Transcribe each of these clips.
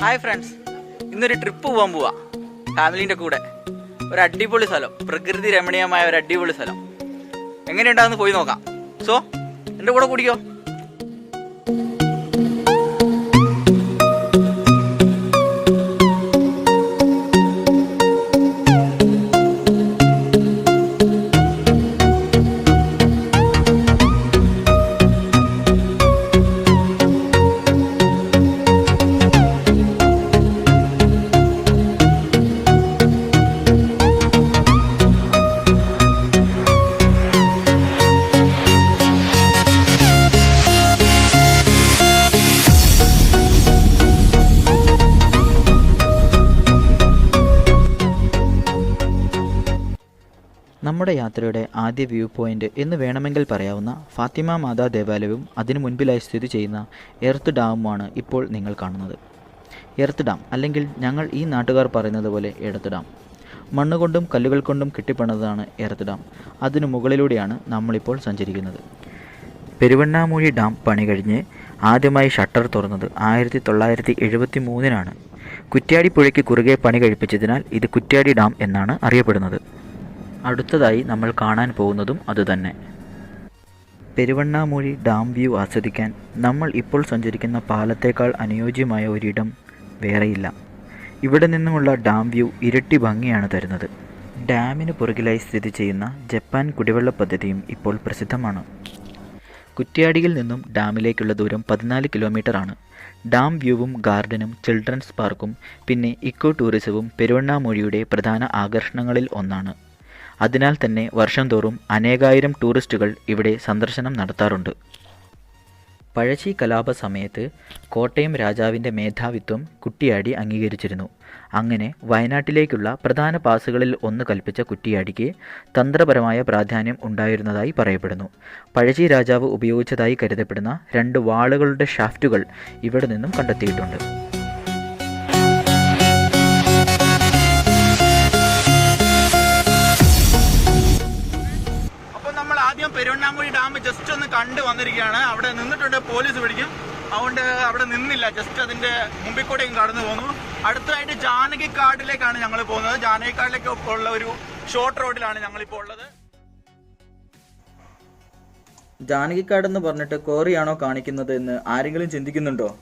Hi friends ഇന്നൊരു trip പോകാൻ പോവാ. ഫാമിലിന്റെ കൂടെ. ഒരു അടിപൊളി സ്ഥലം. പ്രകൃതി രമണീയമായ ഒരു അടിപൊളി സ്ഥലം. എങ്ങനെയുണ്ടാകുന്ന പോയി നോക്കാം. സോ എന്റെ കൂടെ കൂടിക്കോ? യാത്രയുടെ ആദ്യ വ്യൂ പോയിന്റ് എന്ന് വേണമെങ്കിൽ പറയാവുന്ന ഫാത്തിമ മാതാ ദേവാലയവും അതിനു മുൻപിലായി സ്ഥിതി ചെയ്യുന്ന എർത്ത് ഡാമുമാണ് ഇപ്പോൾ നിങ്ങൾ കാണുന്നത്. എർത്ത് ഡാം അല്ലെങ്കിൽ ഞങ്ങൾ ഈ നാട്ടുകാർ പറയുന്നത് പോലെ എടത്ത് ഡാം. മണ്ണുകൊണ്ടും കല്ലുകൾ കൊണ്ടും കെട്ടിപ്പണതാണ് എർത്ത് ഡാം. അതിനു മുകളിലൂടെയാണ് നമ്മളിപ്പോൾ സഞ്ചരിക്കുന്നത്. പെരുവണ്ണാമൂഴി ഡാം പണി കഴിഞ്ഞ് ആദ്യമായി ഷട്ടർ തുറന്നത് ആയിരത്തി തൊള്ളായിരത്തി എഴുപത്തി മൂന്നിനാണ് കുറ്റ്യാടി പുഴയ്ക്ക് കുറുകെ പണി കഴിപ്പിച്ചതിനാൽ ഇത് കുറ്റ്യാടി ഡാം എന്നാണ് അറിയപ്പെടുന്നത്. അടുത്തതായി നമ്മൾ കാണാൻ പോകുന്നതും അതുതന്നെ. പെരുവണ്ണാമൂഴി ഡാം വ്യൂ ആസ്വദിക്കാൻ നമ്മൾ ഇപ്പോൾ സഞ്ചരിക്കുന്ന പാലത്തേക്കാൾ അനുയോജ്യമായ ഒരിടം വേറെയില്ല. ഇവിടെ നിന്നുമുള്ള ഡാം വ്യൂ ഇരട്ടി ഭംഗിയാണ് തരുന്നത്. ഡാമിന് പുറകിലായി സ്ഥിതി ചെയ്യുന്ന ജപ്പാൻ കുടിവെള്ള പദ്ധതിയും ഇപ്പോൾ പ്രസിദ്ധമാണ്. കുറ്റ്യാടിയിൽ നിന്നും ഡാമിലേക്കുള്ള ദൂരം പതിനാല് കിലോമീറ്റർ ആണ് ഡാം വ്യൂവും ഗാർഡനും ചിൽഡ്രൻസ് പാർക്കും പിന്നെ ഇക്കോ ടൂറിസവും പെരുവണ്ണാമൂഴിയുടെ പ്രധാന ആകർഷണങ്ങളിൽ ഒന്നാണ്. അതിനാൽ തന്നെ വർഷം തോറും അനേകായിരം ടൂറിസ്റ്റുകൾ ഇവിടെ സന്ദർശനം നടത്താറുണ്ട്. പഴശ്ശി കലാപ സമയത്ത് കോട്ടയം രാജാവിന്റെ മേധാവിത്വം കുട്ടിയാടി അംഗീകരിച്ചിരുന്നു. അങ്ങനെ വയനാട്ടിലേക്കുള്ള പ്രധാന പാസുകളിൽ ഒന്ന് കൽപ്പിച്ച കുറ്റിയാടിക്ക് തന്ത്രപരമായ പ്രാധാന്യം ഉണ്ടായിരുന്നതായി പറയപ്പെടുന്നു. പഴശ്ശി രാജാവ് ഉപയോഗിച്ചതായി കരുതപ്പെടുന്ന രണ്ട് വാളുകളുടെ ഷാഫ്റ്റുകൾ ഇവിടെ നിന്നും കണ്ടെത്തിയിട്ടുണ്ട്. കണ്ടു വന്നിരിക്കുകയാണ്. അവിടെ നിന്നിട്ടുണ്ട് പോലീസ് പിടിക്കും. അതുകൊണ്ട് അവിടെ നിന്നില്ല. ജസ്റ്റ് അതിന്റെ മുമ്പിൽ കൂടെയും കടന്നു പോന്നു. അടുത്തതായിട്ട് ജാനകി കാർഡിലേക്കാണ് ഞങ്ങൾ പോകുന്നത്. ജാനകിക്കാടിലേക്ക് ഉള്ള ഒരു ഷോർട്ട് റോഡിലാണ് ഞങ്ങളിപ്പോൾ ഉള്ളത്. ജാനകിക്കാട് എന്ന് പറഞ്ഞിട്ട് കോറിയാണോ കാണിക്കുന്നത് എന്ന് ആരെങ്കിലും ചിന്തിക്കുന്നുണ്ടോ?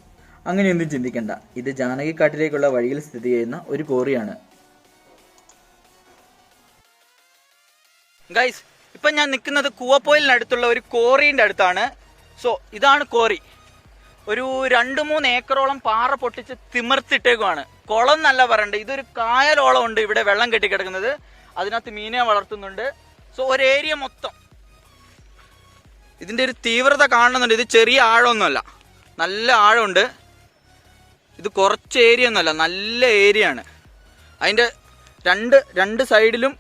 അങ്ങനെയൊന്നും ചിന്തിക്കണ്ട. ഇത് ജാനകിക്കാട്ടിലേക്കുള്ള വഴിയിൽ സ്ഥിതി ചെയ്യുന്ന ഒരു കോറിയാണ്. ഗൈസ് ഇപ്പം ഞാൻ നിൽക്കുന്നത് കൂവപ്പോയിലിനടുത്തുള്ള ഒരു കോറീന്റെ അടുത്താണ്. സോ ഇതാണ് കോറി. ഒരു രണ്ട് മൂന്ന് ഏക്കറോളം പാറ പൊട്ടിച്ച് തിമിർത്തിട്ടേക്കുമാണ് കുളം എന്നല്ല പറയണ്ടത് ഇതൊരു കായലോളം ഉണ്ട് ഇവിടെ വെള്ളം കെട്ടിക്കിടക്കുന്നത്. അതിനകത്ത് മീനെ വളർത്തുന്നുണ്ട്. സോ ഒരു ഏരിയ മൊത്തം. ഇതിന്റെ ഒരു തീവ്രത കാണുന്നുണ്ട്. ഇത് ചെറിയ ആഴമൊന്നുമല്ല. നല്ല ആഴമുണ്ട്. ഇത് കുറച്ച് ഏരിയ ഒന്നുമല്ല നല്ല ഏരിയ ആണ് അതിന്റെ രണ്ട് രണ്ട് സൈഡിലും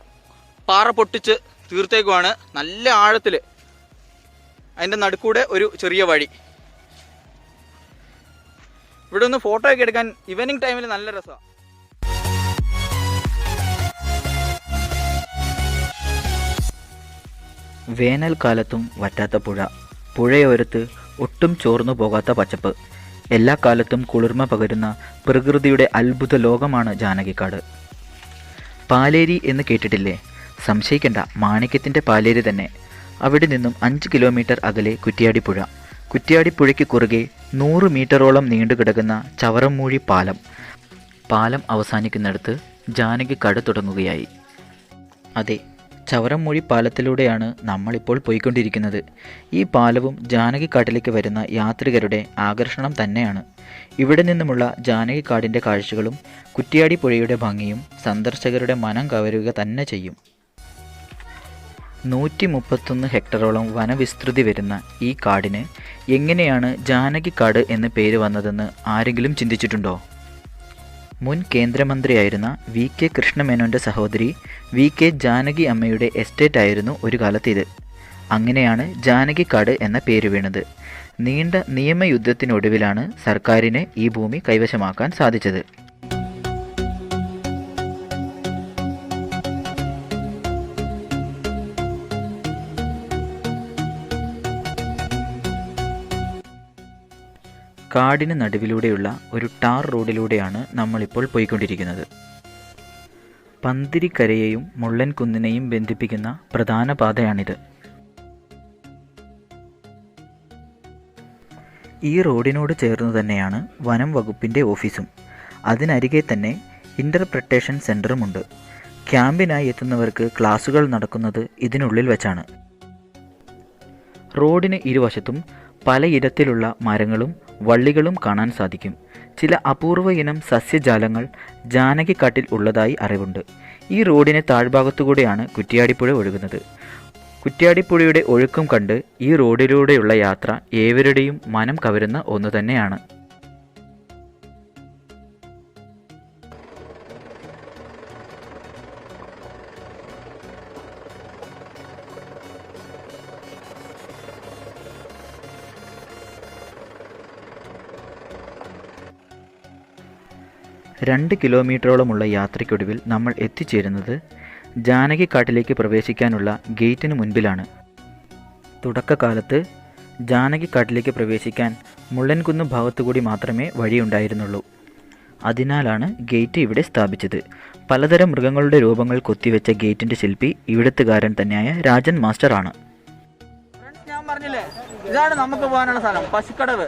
പാറ പൊട്ടിച്ച് തീർത്തേക്കുവാണ്. നല്ല ആഴത്തിൽ അതിന്റെ നടുക്കൂടെ ഒരു ചെറിയ വഴി. ഇവിടെ ഒന്ന് ഫോട്ടോ ഒക്കെ എടുക്കാൻ ഈവനിങ് ടൈമിൽ നല്ല രസമാണ് വേനൽക്കാലത്തും വറ്റാത്ത പുഴ. പുഴയോരത്ത് ഒട്ടും ചോർന്നു പോകാത്ത പച്ചപ്പ്. എല്ലാ കാലത്തും കുളിർമ പകരുന്ന പ്രകൃതിയുടെ അത്ഭുത ലോകമാണ് ജാനകിക്കാട്. പാലേരി എന്ന് കേട്ടിട്ടില്ലേ? സംശയിക്കണ്ട മാണിക്യത്തിന്റെ പാലേരി തന്നെ. അവിടെ നിന്നും അഞ്ച് കിലോമീറ്റർ അകലെ കുറ്റിയാടിപ്പുഴ കുറ്റിയാടിപ്പുഴയ്ക്ക് കുറ്റിയാടി പുഴയ്ക്ക് കുറുകെ നൂറ് മീറ്ററോളം നീണ്ടുകിടക്കുന്ന ചവറമ്മൂഴി പാലം. പാലം അവസാനിക്കുന്നിടത്ത് ജാനകി കട തുടങ്ങുകയായി. അതെ ചവറമൂഴി പാലത്തിലൂടെയാണ് നമ്മളിപ്പോൾ പോയിക്കൊണ്ടിരിക്കുന്നത്. ഈ പാലവും ജാനകിക്കാട്ടിലേക്ക് വരുന്ന യാത്രികരുടെ ആകർഷണം തന്നെയാണ്. ഇവിടെ നിന്നുമുള്ള ജാനകിക്കാടിന്റെ കാഴ്ചകളും കുറ്റിയാടി പുഴയുടെ ഭംഗിയും സന്ദർശകരുടെ മനം കവരുക തന്നെ ചെയ്യും. നൂറ്റി മുപ്പത്തൊന്ന് ഹെക്ടറോളം വനവിസ്തൃതി വരുന്ന ഈ കാടിന് എങ്ങനെയാണ് ജാനകി കാട് എന്ന് പേര് വന്നതെന്ന് ആരെങ്കിലും ചിന്തിച്ചിട്ടുണ്ടോ? മുൻ കേന്ദ്രമന്ത്രിയായിരുന്ന വി കെ കൃഷ്ണമേനോന്റെ സഹോദരി വി കെ ജാനകി അമ്മയുടെ എസ്റ്റേറ്റ് ആയിരുന്നു ഒരു കാലത്ത് ഇത് അങ്ങനെയാണ് ജാനകി കാട് എന്ന പേര് വീണത്. നീണ്ട നിയമയുദ്ധത്തിനൊടുവിലാണ് സർക്കാരിന് ഈ ഭൂമി കൈവശമാക്കാൻ സാധിച്ചത്. കാടിന് നടുവിലൂടെയുള്ള ഒരു ടാർ റോഡിലൂടെയാണ് നമ്മളിപ്പോൾ പോയിക്കൊണ്ടിരിക്കുന്നത്. പന്തിരിക്കരയെയും മുള്ളൻകുന്നിനെയും ബന്ധിപ്പിക്കുന്ന പ്രധാന പാതയാണിത്. ഈ റോഡിനോട് ചേർന്ന് തന്നെയാണ് വനം വകുപ്പിന്റെ ഓഫീസും. അതിനരികെ തന്നെ ഇന്റർപ്രിട്ടേഷൻ സെന്ററുമുണ്ട് ക്യാമ്പിനായി എത്തുന്നവർക്ക് ക്ലാസുകൾ നടക്കുന്നത് ഇതിനുള്ളിൽ വെച്ചാണ്. റോഡിന് ഇരുവശത്തും പലയിടത്തിലുള്ള മരങ്ങളും വള്ളികളും കാണാൻ സാധിക്കും. ചില അപൂർവ ഇനം സസ്യജാലങ്ങൾ ജാനകിക്കാട്ടിൽ ഉള്ളതായി അറിവുണ്ട്. ഈ റോഡിന് താഴ്ഭാഗത്തുകൂടെയാണ് കുറ്റിയാടിപ്പുഴ ഒഴുകുന്നത്. കുറ്റ്യാടിപ്പുഴയുടെ ഒഴുക്കും കണ്ട് ഈ റോഡിലൂടെയുള്ള യാത്ര ഏവരുടെയും മനം കവരുന്ന ഒന്ന് തന്നെയാണ്. രണ്ട് കിലോമീറ്ററോളമുള്ള യാത്രയ്ക്കൊടുവിൽ നമ്മൾ എത്തിച്ചേരുന്നത് ജാനകിക്കാട്ടിലേക്ക് പ്രവേശിക്കാനുള്ള ഗേറ്റിന് മുൻപിലാണ്. തുടക്കകാലത്ത് ജാനകിക്കാട്ടിലേക്ക് പ്രവേശിക്കാൻ മുള്ളൻകുന്ന് ഭാഗത്തുകൂടി മാത്രമേ വഴിയുണ്ടായിരുന്നുള്ളൂ. അതിനാലാണ് ഗേറ്റ് ഇവിടെ സ്ഥാപിച്ചത്. പലതരം മൃഗങ്ങളുടെ രൂപങ്ങൾ കൊത്തിവെച്ച ഗേറ്റിന്റെ ശില്പി ഇവിടത്തുകാരൻ തന്നെയായ രാജൻ മാസ്റ്ററാണ്. ഞാൻ പറഞ്ഞില്ലേ? ഇതാണ് നമുക്ക് പോകാനുള്ള സ്ഥലം Pashukkadavu.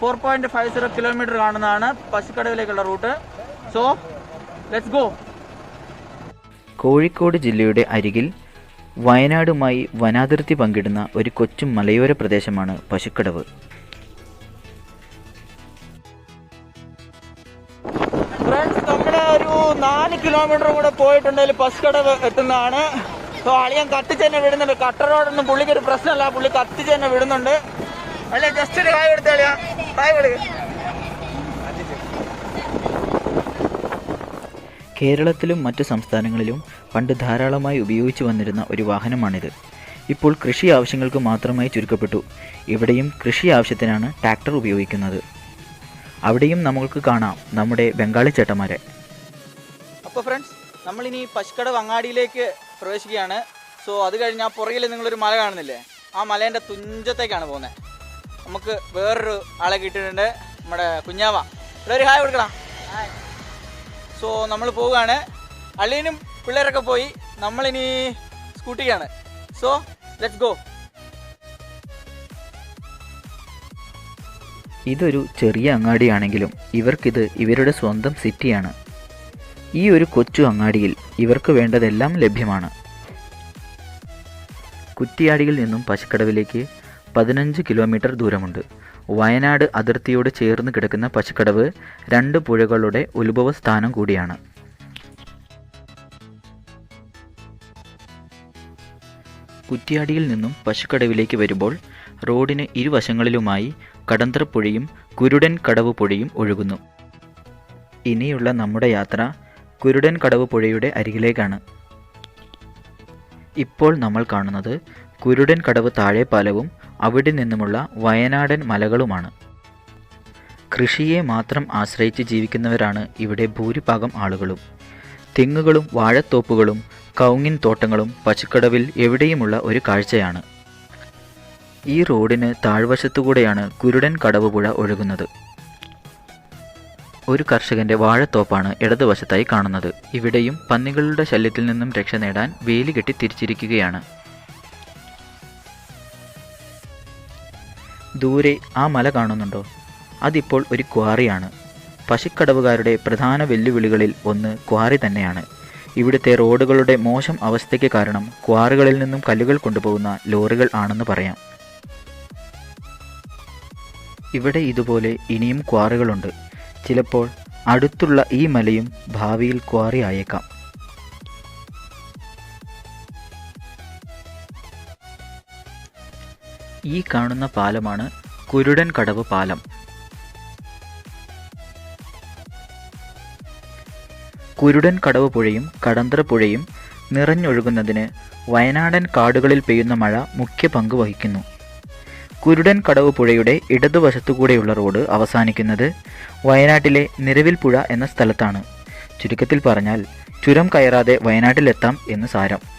Four point five zero kilometre കാണുന്നതാണ് പശുക്കടവിലേക്കുള്ള route. So let's go Kozhikode ജില്ലയുടെ അരികിൽ വയനാടുമായി വനാതിർത്തി പങ്കിടുന്ന ഒരു കൊച്ചു മലയോര പ്രദേശമാണ് പശുക്കടവ്. ഫ്രണ്ട്സ് നമ്മുടെ ഒരു നാല് കിലോമീറ്റർ കൂടെ പോയിട്ടുണ്ടെങ്കിൽ പശുക്കടവ് എത്തുന്നതാണ്. സോ അളിയൻ കത്തിച്ച് തന്നെ വിടുന്നുണ്ട് കട്ടറോടൊന്നും പുള്ളിക്ക് ഒരു പ്രശ്നമല്ല. പുള്ളി കത്തിച്ച് തന്നെ വിടുന്നുണ്ട്. അല്ലേ ജസ്റ്റ് ഒരു കായ് എടുത്ത അളിയാ കായ് കൊടുക്കുക കേരളത്തിലും മറ്റ് സംസ്ഥാനങ്ങളിലും പണ്ട് ധാരാളമായി ഉപയോഗിച്ചു വന്നിരുന്ന ഒരു വാഹനമാണിത്. ഇപ്പോൾ കൃഷി ആവശ്യങ്ങൾക്ക് മാത്രമായി ചുരുക്കപ്പെട്ടു. ഇവിടെയും കൃഷി ആവശ്യത്തിനാണ് ട്രാക്ടർ ഉപയോഗിക്കുന്നത്. അവിടെയും നമ്മൾക്ക് കാണാം നമ്മുടെ ബംഗാളി ചേട്ടന്മാരെ. അപ്പോൾ ഫ്രണ്ട്സ് നമ്മളിനി പശുക്കട വങ്ങാടിയിലേക്ക് പ്രവേശിക്കുകയാണ്. സോ അത് കഴിഞ്ഞ് ആ പുറകിൽ നിങ്ങളൊരു മല കാണുന്നില്ലേ? ആ മലേന്റെ തുഞ്ചത്തേക്കാണ് പോകുന്നത് നമുക്ക് വേറൊരു ആളെ കിട്ടിയിട്ടുണ്ട് നമ്മുടെ കുഞ്ഞാവ. പിള്ളേർ ഹായ് കൊടുക്കണം. സോ നമ്മൾ പോവുകയാണ്. അളിയനും പിള്ളേരൊക്കെ പോയി. നമ്മളിനി സ്കൂട്ടിക്കാണ്. സോ ലെറ്റ്സ് ഗോ ഇതൊരു ചെറിയ അങ്ങാടിയാണെങ്കിലും ഇവർക്കിത് ഇവരുടെ സ്വന്തം സിറ്റിയാണ്. ഈ ഒരു കൊച്ചു അങ്ങാടിയിൽ ഇവർക്ക് വേണ്ടതെല്ലാം ലഭ്യമാണ്. കുറ്റിയാടിയിൽ നിന്നും പശുക്കടവിലേക്ക് പതിനഞ്ച് കിലോമീറ്റർ ദൂരമുണ്ട്. വയനാട് അതിർത്തിയോട് ചേർന്ന് കിടക്കുന്ന പശുക്കടവ് രണ്ട് പുഴകളുടെ ഉത്ഭവസ്ഥാനം കൂടിയാണ്. കുറ്റിയാടിയിൽ നിന്നും പശുക്കടവിലേക്ക് വരുമ്പോൾ റോഡിന് ഇരുവശങ്ങളിലുമായി കടന്തറപ്പുഴയും കുരുടൻ കടവ് പുഴയും ഒഴുകുന്നു. ഇനിയുള്ള നമ്മുടെ യാത്ര കുരുടൻ കടവ് പുഴയുടെ അരികിലേക്കാണ്. ഇപ്പോൾ നമ്മൾ കാണുന്നത് കുരുടൻ കടവ് താഴെപ്പാലവും അവിടെ നിന്നുമുള്ള വയനാടൻ മലകളുമാണ്. കൃഷിയെ മാത്രം ആശ്രയിച്ച് ജീവിക്കുന്നവരാണ് ഇവിടെ ഭൂരിഭാഗം ആളുകളും. തെങ്ങുകളും വാഴത്തോപ്പുകളും കൗങ്ങിൻ തോട്ടങ്ങളും പശുക്കടവിൽ എവിടെയുമുള്ള ഒരു കാഴ്ചയാണ്. ഈ റോഡിന് താഴ്വശത്തുകൂടെയാണ് കുരുടൻ കടവുപുഴ ഒഴുകുന്നത്. ഒരു കർഷകന്റെ വാഴത്തോപ്പാണ് ഇടതുവശത്തായി കാണുന്നത്. ഇവിടെയും പന്നികളുടെ ശല്യത്തിൽ നിന്നും രക്ഷ നേടാൻ വേലി കെട്ടി തിരിച്ചിരിക്കുകയാണ്. ദൂരെ ആ മല കാണുന്നുണ്ടോ? അതിപ്പോൾ ഒരു ക്വാറിയാണ്. പശുക്കടവുകാരുടെ പ്രധാന വെല്ലുവിളികളിൽ ഒന്ന് ക്വാറി തന്നെയാണ്. ഇവിടുത്തെ റോഡുകളുടെ മോശം അവസ്ഥയ്ക്ക് കാരണം ക്വാറികളിൽ നിന്നും കല്ലുകൾ കൊണ്ടുപോകുന്ന ലോറികൾ ആണെന്ന് പറയാം. ഇവിടെ ഇതുപോലെ ഇനിയും ക്വാറികളുണ്ട്. ചിലപ്പോൾ അടുത്തുള്ള ഈ മലയും ഭാവിയിൽ ക്വാറി ആയേക്കാം. ഈ കാണുന്ന പാലമാണ് കുരുടൻ കടവ് പാലം. കുരുടൻ കടവ് പുഴയും കടന്തറ പുഴയും നിറഞ്ഞൊഴുകുന്നതിന് വയനാടൻ കാടുകളിൽ പെയ്യുന്ന മഴ മുഖ്യ പങ്ക് വഹിക്കുന്നു. കുരുടൻ കടവ് പുഴയുടെ ഇടതുവശത്തുകൂടെയുള്ള റോഡ് അവസാനിക്കുന്നത് വയനാട്ടിലെ നിരവിൽ പുഴ എന്ന സ്ഥലത്താണ്. ചുരുക്കത്തിൽ പറഞ്ഞാൽ ചുരം കയറാതെ വയനാട്ടിലെത്താം എന്ന് സാരം.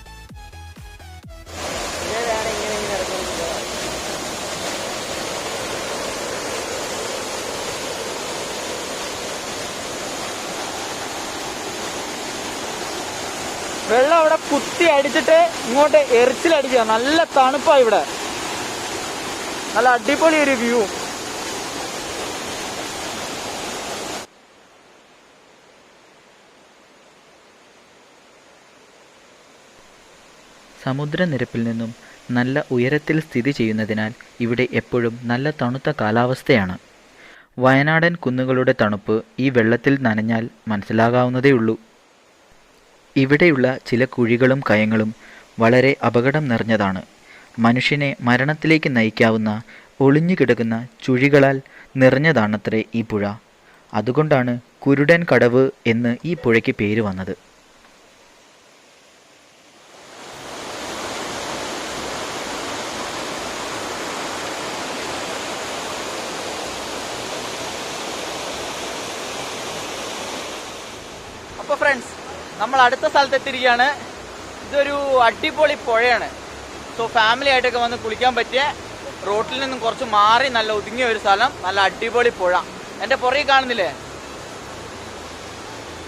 വെള്ളം അവിടെ കുത്തി അടിച്ചിട്ട് ഇങ്ങോട്ട് എറിച്ചിലടിക്കുക നല്ല തണുപ്പാ ഇവിടെ. നല്ല അടിപൊളി ഒരു വ്യൂ സമുദ്രനിരപ്പിൽ നിന്നും നല്ല ഉയരത്തിൽ സ്ഥിതി ചെയ്യുന്നതിനാൽ ഇവിടെ എപ്പോഴും നല്ല തണുത്ത കാലാവസ്ഥയാണ്. വയനാടൻ കുന്നുകളുടെ തണുപ്പ് ഈ വെള്ളത്തിൽ നനഞ്ഞാൽ മനസ്സിലാകാവുന്നതേയുള്ളൂ. ഇവിടെയുള്ള ചില കുഴികളും കയങ്ങളും വളരെ അപകടം നിറഞ്ഞതാണ്. മനുഷ്യനെ മരണത്തിലേക്ക് നയിക്കാവുന്ന ഒളിഞ്ഞു കിടക്കുന്ന ചുഴികളാൽ നിറഞ്ഞതാണത്രേ ഈ പുഴ. അതുകൊണ്ടാണ് കുരുടൻ കടവ് എന്ന് ഈ പുഴയ്ക്ക് പേര് വന്നത്. അപ്പോൾ ഫ്രണ്ട്സ് നമ്മൾ അടുത്ത സ്ഥലത്ത് എത്തിയിരിക്കുകയാണ്. ഇതൊരു അടിപൊളി പുഴയാണ്. സോ ഫാമിലി ആയിട്ടൊക്കെ വന്ന് കുളിക്കാൻ പറ്റിയ റോട്ടിൽ നിന്നും കുറച്ച് മാറി നല്ല ഒതുങ്ങിയ ഒരു സ്ഥലം നല്ല അടിപൊളി പുഴ. എന്റെ പുറകെ കാണുന്നില്ലേ?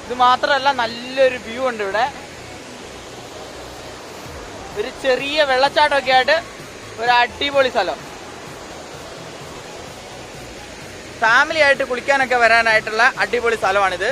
ഇത് മാത്രമല്ല നല്ലൊരു വ്യൂ ഉണ്ട് ഇവിടെ. ഒരു ചെറിയ വെള്ളച്ചാട്ടമൊക്കെ ആയിട്ട് ഒരു അടിപൊളി സ്ഥലം. ഫാമിലി ആയിട്ട് കുളിക്കാനൊക്കെ വരാനായിട്ടുള്ള അടിപൊളി സ്ഥലമാണിത്.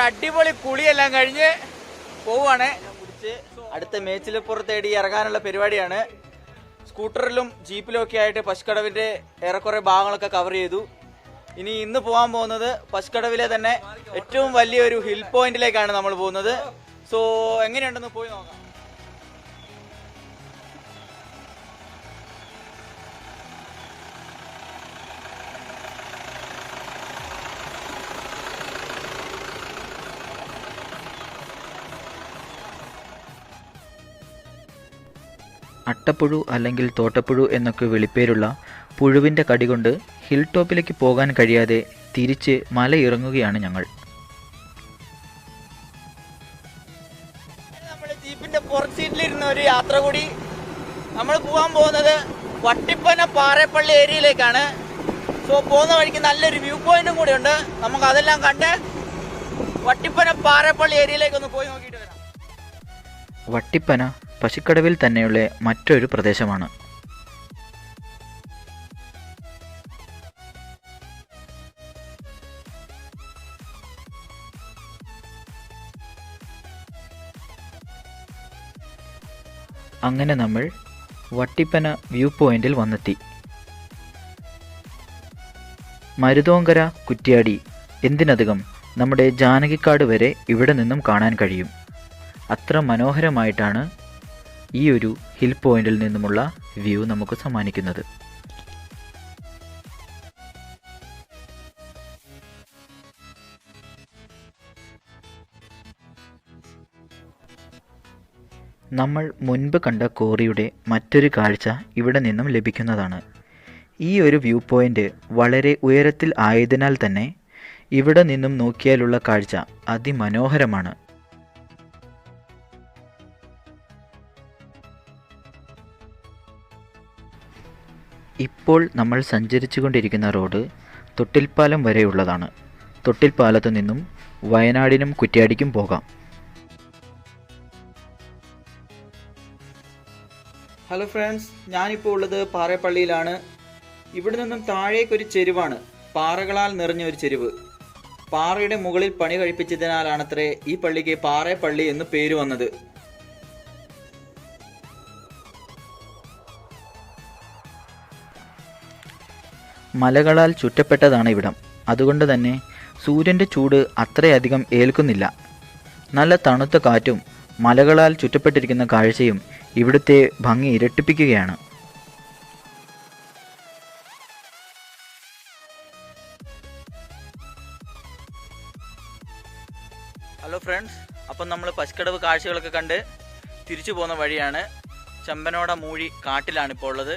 നല്ലൊരു അടിപൊളി കുളിയെല്ലാം കഴിഞ്ഞ് പോവുകയാണ്. അടുത്ത മേച്ചിലപ്പുറം പുറത്തേടി ഇറങ്ങാനുള്ള പരിപാടിയാണ്. സ്കൂട്ടറിലും ജീപ്പിലും ഒക്കെ ആയിട്ട് പശുക്കടവിന്റെ ഏറെക്കുറെ ഭാഗങ്ങളൊക്കെ കവർ ചെയ്തു. ഇനി ഇന്ന് പോകാൻ പോകുന്നത് പശുക്കടവിലെ തന്നെ ഏറ്റവും വലിയൊരു ഹിൽ പോയിന്റിലേക്കാണ് നമ്മൾ പോകുന്നത്. സോ എങ്ങനെയുണ്ടെന്ന് പോയി നോക്കാം. അട്ടപ്പുഴു അല്ലെങ്കിൽ തോട്ടപ്പുഴു എന്നൊക്കെ വിളിപ്പേരുള്ള പുഴുവിന്റെ കടികൊണ്ട് ഹിൽ ടോപ്പിലേക്ക് പോകാൻ കഴിയാതെ തിരിച്ച് മലയിറങ്ങുകയാണ് ഞങ്ങൾ. നമ്മൾ ജീപ്പിന്റെ പുറത്ത് സീറ്റിലിരുന്ന ഒരു യാത്ര കൂടി നമ്മൾ പോകാൻ പോകുന്നത് വട്ടിപ്പന പാറേപ്പള്ളി ഏരിയയിലേക്കാണ്. സോ പോകുന്ന വഴിക്ക് നല്ലൊരു വ്യൂ പോയിന്റും കൂടി ഉണ്ട്. നമുക്ക് അതെല്ലാം കണ്ട് വട്ടിപ്പന പാറേപ്പള്ളി ഏരിയയിലേക്ക് ഒന്ന് പോയി നോക്കിയിട്ട് വരാം. വട്ടിപ്പന പശുക്കടവിൽ തന്നെയുള്ള മറ്റൊരു പ്രദേശമാണ്. അങ്ങനെ നമ്മൾ വട്ടിപ്പന വ്യൂ പോയിന്റിൽ വന്നെത്തി. മരുതോങ്കര കുറ്റ്യാടി എന്തിനധികം നമ്മുടെ ജാനകിക്കാട് വരെ ഇവിടെ നിന്നും കാണാൻ കഴിയും. അത്ര മനോഹരമായിട്ടാണ് ഈ ഒരു ഹിൽ പോയിന്റിൽ നിന്നുമുള്ള വ്യൂ നമുക്ക് സമ്മാനിക്കുന്നത്. നമ്മൾ മുൻപ് കണ്ട കോറിയുടെ മറ്റൊരു കാഴ്ച ഇവിടെ നിന്നും ലഭിക്കുന്നതാണ്. ഈ ഒരു വ്യൂ പോയിന്റ് വളരെ ഉയരത്തിൽ ആയതിനാൽ തന്നെ ഇവിടെ നിന്നും നോക്കിയാലുള്ള കാഴ്ച അതിമനോഹരമാണ്. ഇപ്പോൾ നമ്മൾ സഞ്ചരിച്ചുകൊണ്ടിരിക്കുന്ന റോഡ് തൊട്ടിൽപ്പാലം വരെയുള്ളതാണ്. തൊട്ടിൽപ്പാലത്തു നിന്നും വയനാടിനും കുറ്റ്യാടിക്കും പോകാം. ഹലോ ഫ്രണ്ട്സ് ഞാനിപ്പോൾ ഉള്ളത് പാറേപ്പള്ളിയിലാണ്. ഇവിടെ നിന്നും താഴേക്ക് ഒരു ചെരുവാണ്. പാറകളാൽ നിറഞ്ഞ ഒരു ചെരുവ്. പാറയുടെ മുകളിൽ പണി കഴിപ്പിച്ചതിനാലാണത്രേ ഈ പള്ളിക്ക് പാറേപ്പള്ളി എന്ന് പേര് വന്നത്. മലകളാൽ ചുറ്റപ്പെട്ടതാണ് ഇവിടം. അതുകൊണ്ട് തന്നെ സൂര്യന്റെ ചൂട് അത്രയധികം ഏൽക്കുന്നില്ല. നല്ല തണുത്ത കാറ്റും മലകളാൽ ചുറ്റപ്പെട്ടിരിക്കുന്ന കാഴ്ചയും ഇവിടുത്തെ ഭംഗി ഇരട്ടിപ്പിക്കുകയാണ്. ഹലോ ഫ്രണ്ട്സ് അപ്പം നമ്മൾ പശുക്കടവ് കാഴ്ചകളൊക്കെ കണ്ട് തിരിച്ചു പോകുന്ന വഴിയാണ്. ചെമ്പനോട മൂഴി കാട്ടിലാണ് ഇപ്പോൾ ഉള്ളത്.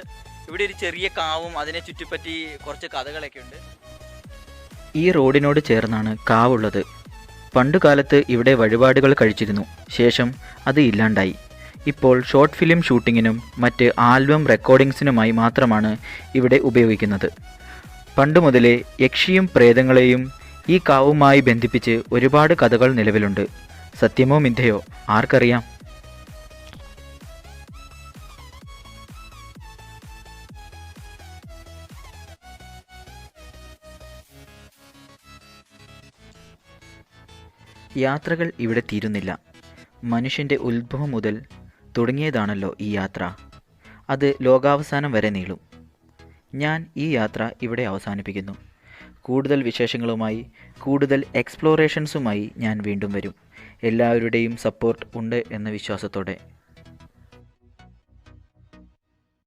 ഇവിടെ ഒരു ചെറിയ കാവും അതിനെ ചുറ്റിപ്പറ്റി കുറച്ച് കഥകളൊക്കെ ഉണ്ട്. ഈ റോഡിനോട് ചേർന്നാണ് കാവുള്ളത്. പണ്ടുകാലത്ത് ഇവിടെ വഴിപാടുകൾ കഴിച്ചിരുന്നു. ശേഷം അത് ഇല്ലാണ്ടായി. ഇപ്പോൾ ഷോർട്ട് ഫിലിം ഷൂട്ടിങ്ങിനും മറ്റ് ആൽബം റെക്കോർഡിങ്സിനുമായി മാത്രമാണ് ഇവിടെ ഉപയോഗിക്കുന്നത്. പണ്ടു മുതലേ യക്ഷിയും പ്രേതങ്ങളെയും ഈ കാവുമായി ബന്ധിപ്പിച്ച് ഒരുപാട് കഥകൾ നിലവിലുണ്ട്. സത്യമോ മിഥയോ ആർക്കറിയാം. യാത്രകൾ ഇവിടെ തീരുന്നില്ല. മനുഷ്യന്റെ ഉത്ഭവം മുതൽ തുടങ്ങിയതാണല്ലോ ഈ യാത്ര. അത് ലോകാവസാനം വരെ നീളും. ഞാൻ ഈ യാത്ര ഇവിടെ അവസാനിപ്പിക്കുന്നു. കൂടുതൽ വിശേഷങ്ങളുമായി കൂടുതൽ എക്സ്പ്ലോറേഷൻസുമായി ഞാൻ വീണ്ടും വരും. എല്ലാവരുടെയും സപ്പോർട്ട് ഉണ്ട് എന്ന വിശ്വാസത്തോടെ.